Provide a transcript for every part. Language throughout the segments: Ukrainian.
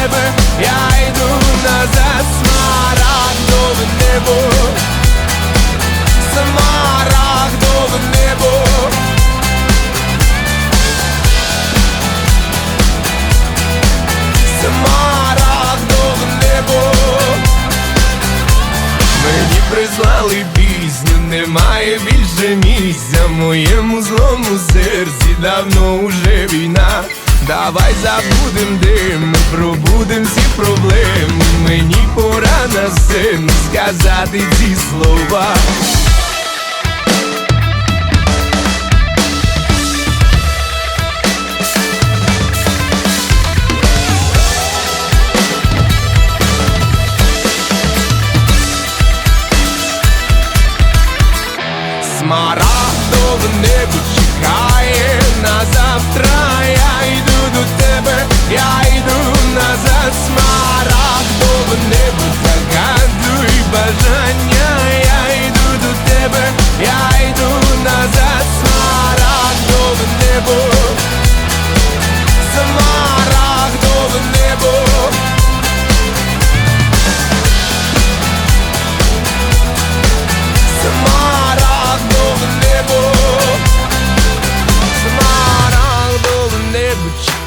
тебе, я йду назад, смарагдове небо, смарагдове небо. Смарагдове небо Мені прислали пісню, немає більше місця моєму злому серці давно уже війна. Давай забудем дим, пробудем всі проблеми. Мені пора на сцену сказати ці слова. Смарагдове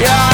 Yeah.